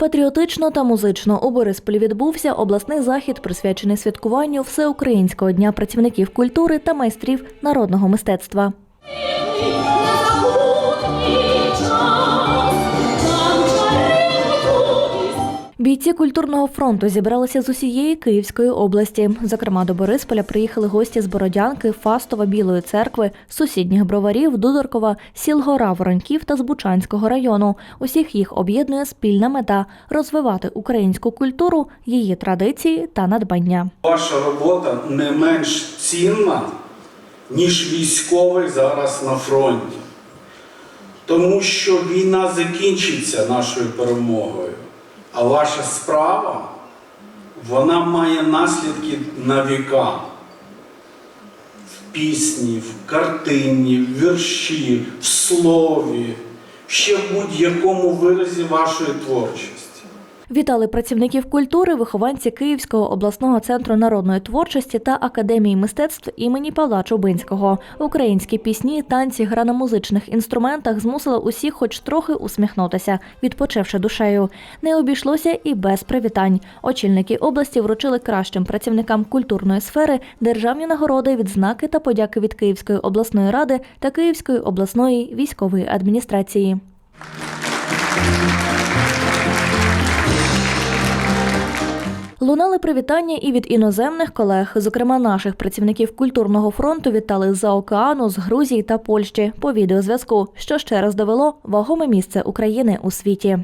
Патріотично та музично у Борисполі відбувся обласний захід, присвячений святкуванню Всеукраїнського дня працівників культури та майстрів народного мистецтва. Бійці культурного фронту зібралися з усієї Київської області. Зокрема, до Борисполя приїхали гості з Бородянки, Фастова, Білої церкви, сусідніх броварів, Дудоркова, Сілгора, Вороньків та з Бучанського району. Усіх їх об'єднує спільна мета розвивати українську культуру, її традиції та надбання. Ваша робота не менш цінна, ніж військовий зараз на фронті. Тому що війна закінчиться нашою перемогою, а ваша справа вона має наслідки на віка. В пісні, в картині, в вірші, в слові, ще в будь-якому виразі вашої творчості. Вітали працівників культури, вихованці Київського обласного центру народної творчості та академії мистецтв імені Павла Чубинського. Українські пісні, танці, гра на музичних інструментах змусили усіх, хоч трохи усміхнутися, відпочивши душею. Не обійшлося і без привітань. Очільники області вручили кращим працівникам культурної сфери державні нагороди, відзнаки та подяки від Київської обласної ради та Київської обласної військової адміністрації. Лунали привітання і від іноземних колег, зокрема наших працівників культурного фронту, вітали з-за океану, з Грузії та Польщі по відеозв'язку, що ще раз довело вагоме місце України у світі.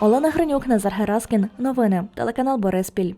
Олена Гринюк, Назар Гераскін. Новини. Телеканал Бориспіль.